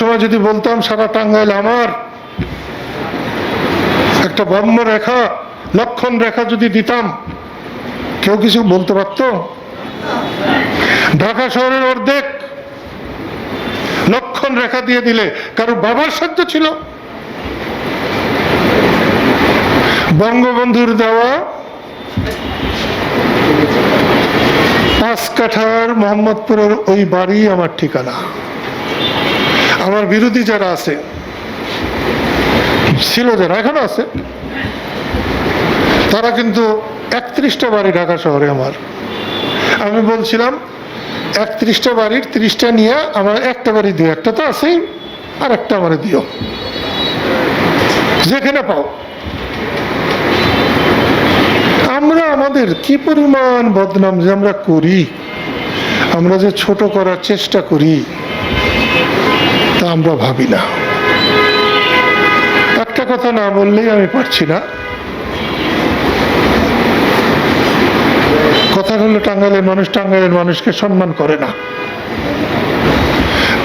একসময় যদি বলতাম, সারা টাঙ্গাইল আমার। একটা বর্ম রেখা, লক্ষণ রেখা যদি দিতাম, কেউ কিছু বলতে পারতো? ঢাকা শহরের অর্ধেক লক্ষণ রেখা দিয়ে দিলে কারও বাবার সাধ্য ছিল। বঙ্গবন্ধুর দেওয়া পাঁচ কাঠার মোহাম্মদপুরের ওই বাড়ি আমার ঠিকানা। আমার বিরোধী যারা আছে, ছিল যারা, এখনও আছে, তারা কিন্তু একত্রিশটা বাড়ি ঢাকা শহরে আমার। আমি বলছিলাম, একত্রিশটা বাড়ির ত্রিশটা নিয়ে আমার একটা বাড়ি দিও, একটা তো আছেই, আর একটা আমার দিও। যেখানে পাও। আমরা আমাদের কি পরিমাণ বদনাম যে আমরা করি, আমরা যে ছোট করার চেষ্টা করি আমরা ভাবি না। একটা কথা না বললেই আমি পারছি না। কথা হলো, টাঙ্গাইলের মানুষ টাঙ্গালের মানুষকে সম্মান করে না।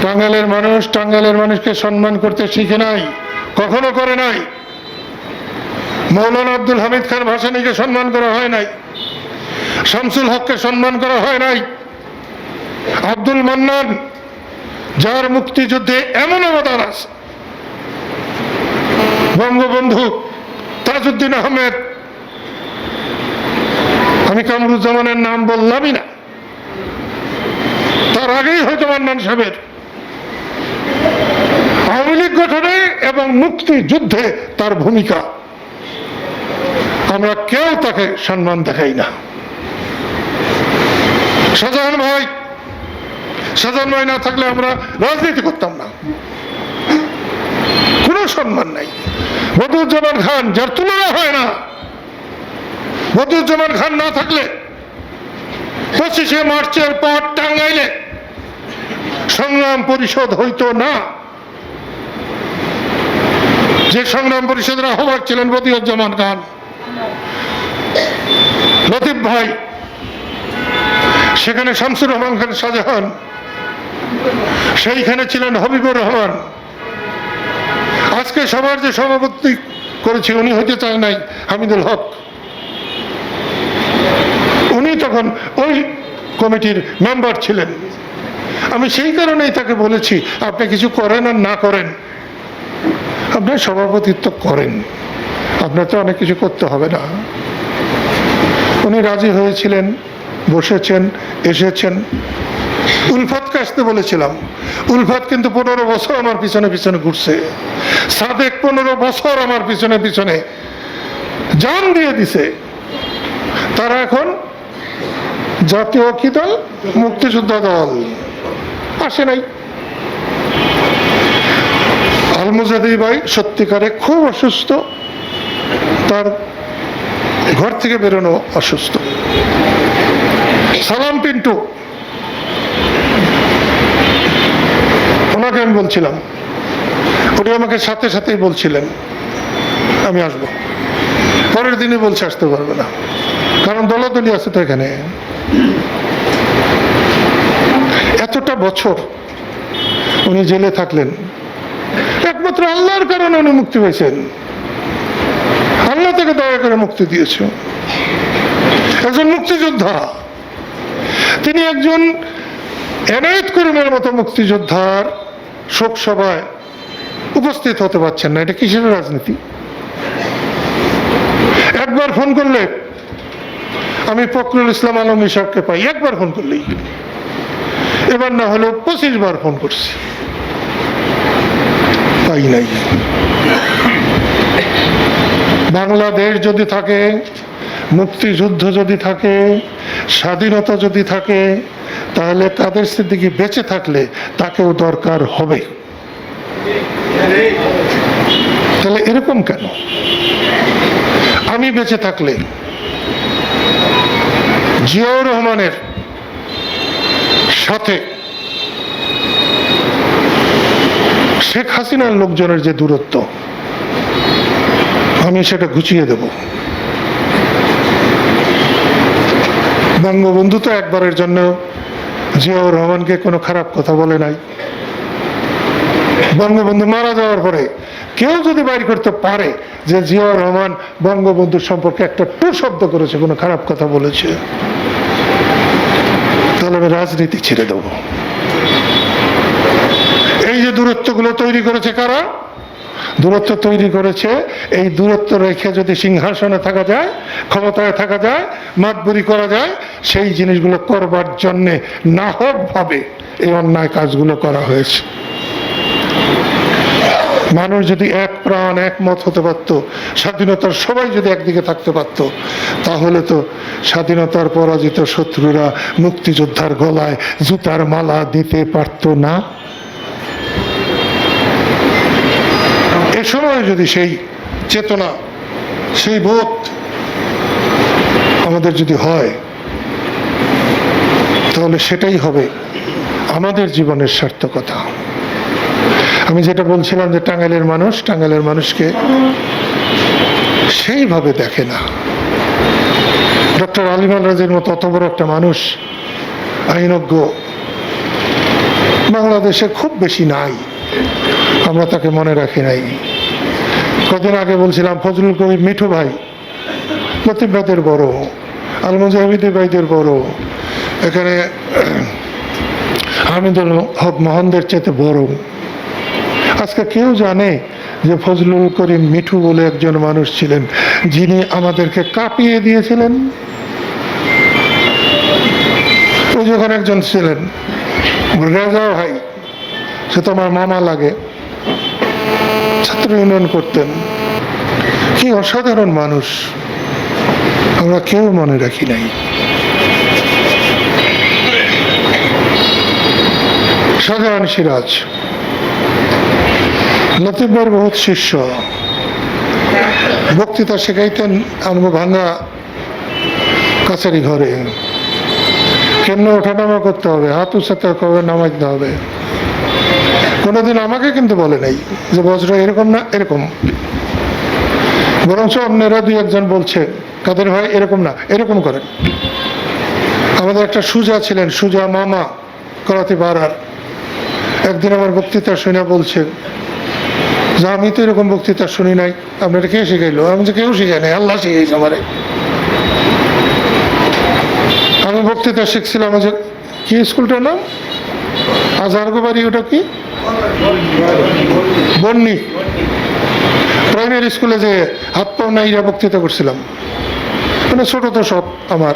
টাঙ্গালের মানুষ টাঙ্গালের মানুষকে সম্মান করতে শিখে নাই, কখনো করে নাই। মৌলানা আব্দুল হামিদ খান ভাসানীকে সম্মান করা হয় নাই। শামসুল হককে সম্মান করা হয় নাই। আব্দুল মান্নান যার মুক্তিযুদ্ধে এমন অবদান আছে। বঙ্গবন্ধু তাজউদ্দিন আহমেদ, আমি কামরুজ্জামানের নাম বললামই না। তার আগেই হয়তো মান্নান সাহেবের আওয়ামী লীগ গঠনে এবং মুক্তি যুদ্ধে তার ভূমিকা। আমরা কেউ তাকে সম্মান দেখাই না। শাহজাহান ভাই ভাই না থাকলে আমরা রাজনীতি করতাম না। কোনো সম্মান নাই। বদরুজ্জামান খান, যার তুলনা হয় না। বদরুজ্জামান খান না থাকলে পঁচিশে মার্চের পর টাঙ্গাইলে সংগ্রাম পরিষদ হইতো না। যে সংগ্রাম পরিষদের আহ্বায়ক ছিলেন বদিউজ্জামান খান, লতিফ ভাই, সেখানে শামসুর রহমান খান শাহজাহান সেইখানে ছিলেন হবিবুর রহমান। আজকে সবার যে সভাপতি করেছে, উনি হইতে চায় নাই, হামিদুল হক। উনি তখন ওই কমিটির মেম্বার ছিলেন। আমি সেই কারণেই তাকে বলেছি, আপনি কিছু করেন আর না করেন। আপনার সভাপতিত্ব করেন। আপনার তো অনেক কিছু করতে হবে না। উনি রাজি হয়েছিলেন, বসেছেন, এসেছেন। উলফাতকে আসতে বলেছিলাম। উলফাত কিন্তু পনেরো বছর আমার পিছনে পিছনে ঘুরছে। সাদেক পনেরো বছর আমার পিছনে পিছনে জান দিয়ে দিছে। তারা এখন জাতীয় কি দল? মুক্তিযোদ্ধা দল। আসে নাই। আলমুজাদি ভাই সত্যিকারে খুব অসুস্থ। তার ঘর থেকে বেরোনো অসুস্থ। সালাম পিন্টু। ওনাকে আমি বলছিলাম। উনি আমাকে সাথে সাথেই বলছিলেন, আমি আসব। পরের দিনই বলছে, আসতে পারবে না। কারণ দলাদলি আছে তো এখানে। এতটা বছর উনি জেলে থাকলেন, একমাত্র আল্লাহর কারণে উনি মুক্তি পেয়েছেন। আল্লাহ থেকে দয়া করে মুক্তি দিয়েছে। একজন মুক্তিযোদ্ধা। তিনি একজন এনায়েত করিমের মতো মুক্তিযোদ্ধার শোক সভায় উপস্থিত হতে পারছেন না। এটা কিসের রাজনীতি? একবার ফোন করলে আমি ফখরুল ইসলাম আলম সাহেবকে পাই, একবার ফোন করলেই। এবার না হলেও পঁচিশ বার ফোন করছি। পাই নাই। বাংলাদেশ যদি থাকে, মুক্তিযুদ্ধ যদি থাকে, স্বাধীনতা যদি থাকে তাহলে তাদের সিদ্দিকি বেঁচে থাকলে তাকেও দরকার হবে। তাহলে এরকম কেন? আমি বেঁচে থাকলে জিয়াউর রহমানের সাথে শেখ হাসিনার লোকজনের যে দূরত্ব, আমি সেটা গুছিয়ে দেব। বঙ্গবন্ধু তো একবারের জন্য জিয়াউর রহমানকে কোনো খারাপ কথা বলে নাই। বঙ্গবন্ধু মারা যাওয়ার পরে কেউ যদি বাইর করতে পারে যে জিয়াউর রহমান বঙ্গবন্ধুর সম্পর্কে একটা টু শব্দ করেছে, কোনো খারাপ কথা বলেছে, তাহলে আমি রাজনীতি ছেড়ে দেবো। এই যে দূরত্বগুলো তৈরি করেছে কারা? দূরত্ব তৈরি করেছে। এই দূরত্ব রেখে যদি সিংহাসনে থাকা যায়, ক্ষমতায় থাকা যায়, মাতবুরি করা যায়, সেই জিনিসগুলো করবার জন্যে নাহক ভাবে এই অন্যায় কাজগুলো করা হয়েছে। মানুষ যদি এক প্রাণ একমত হতে পারত, স্বাধীনতার সবাই যদি একদিকে থাকতে পারত, তাহলে তো স্বাধীনতার পরাজিত শত্রুরা মুক্তিযোদ্ধার গলায় জুতার মালা দিতে পারত না। এ সময় যদি সেই চেতনা, সেই বোধ আমাদের যদি হয়, তাহলে সেটাই হবে আমাদের জীবনের সার্থকতা। আমি যেটা বলছিলাম যে টাঙ্গাইলের মানুষ, টাঙ্গাইলের মানুষকে সেইভাবে দেখে না। ডক্টর আলিমাল রাজের মতো অত বড় একটা মানুষ, আইনজ্ঞ, বাংলাদেশে খুব বেশি নাই। আমরা তাকে মনে রাখি নাই। কদিন আগে বলছিলাম, ফজলুল কবির মিঠু ভাই লতিফ ভাইদের বড় আল ভাইদের বড়। এখানে হামিদুল হক মোহনদের চেতে বড়। আজকে কেউ জানে যে ফজলুল করিম মিঠু বলে একজন মানুষ ছিলেন, যিনি আমাদেরকে কাঁপিয়ে দিয়েছিলেন? ওই যখন একজন ছিলেন রেজা ভাই, সে তো আমার মামা লাগে। ছাত্র ইউনিয়ন করতেন। কি অসাধারণ মানুষ। আমরা কেউ মনে রাখি নাই। শাহজাহান সিরাজ লতিফের বহুত শিষ্য, বক্তৃতা শেখাইতেন আনব ভাঙ্গা কাছারি ঘরে। কেমনে ওঠানামা করতে হবে? হাত উঁচাতে কবে নামাইতে হবে? কোনোদিন আমাকে কিন্তু বলে নাই যে, বজ্র এরকম না, এরকম। বরঞ্চ অন্যেরা দুই একজন বলছে, কাদের ভাই এরকম না, এরকম করেন। আমাদের একটা সুজা ছিলেন, সুজা মামা, করাতে পারার একদিন আমার বক্তৃতা শুনে বলছে, যে, আমি তো এরকম বক্তৃতা শুনি নাই। আপনারা কে শিখাইলো? আমি তো কেউ শিখাই নাই, আল্লাহ শিখাইছে আমারে। আমি বক্তৃতা শিখছিলাম যে, কি স্কুলটার নাম? আজহারগো বাড়ি ওটা কি? বন্নি। প্রাইমারি স্কুলে যে হাত পাও নাইরা বক্তৃতা করছিলাম। মানে ছোট তো সব আমার।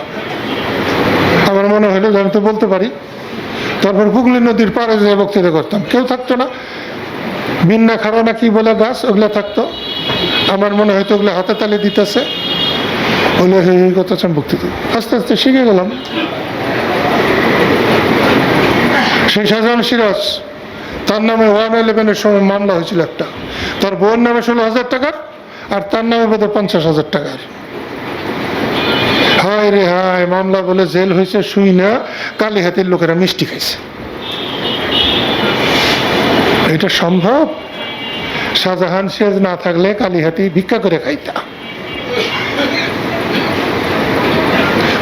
আমার মনে হলো যে আমি তো বলতে পারি। তারপর হুগলি নদীর পাড়ে যে বক্তৃতা করতাম, কেউ থাকতো না। বিন্না খাড়া না কি বলে গাছ, ওগুলো থাকতো। আমার মনে হয়তো ওগুলো হাতে তালে দিতেছে। ওগুলো কথা বক্তৃতা। আস্তে আস্তে শিখে গেলাম। শাহজাহান সিরাজ, তার নামে ওয়ান ইলেভেনের সময় মামলা হয়েছিল একটা। তার বউয়ের নামে ষোলো হাজার টাকার আর তার নামে বোধহয় পঞ্চাশ হাজার টাকার। হায় রে হায়, মামলা বলে জেল হয়েছে, শুই না, কালী লোকেরা মিষ্টি খাইছে। এটা সম্ভব? শাহজাহান সিরাজ না থাকলে কালীহাতি ভিক্ষা করে খাইতা।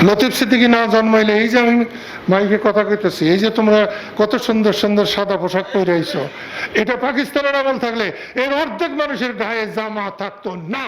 লতিফ সিদ্দিকি না জন্মাইলে, এই যে আমি মাইকে কথা কইতেছি, এই যে তোমরা কত সুন্দর সুন্দর সাদা পোশাক পরে আইছো, এটা পাকিস্তানের আমল থাকলে এর অর্ধেক মানুষের গায়ে জামা থাকতো না।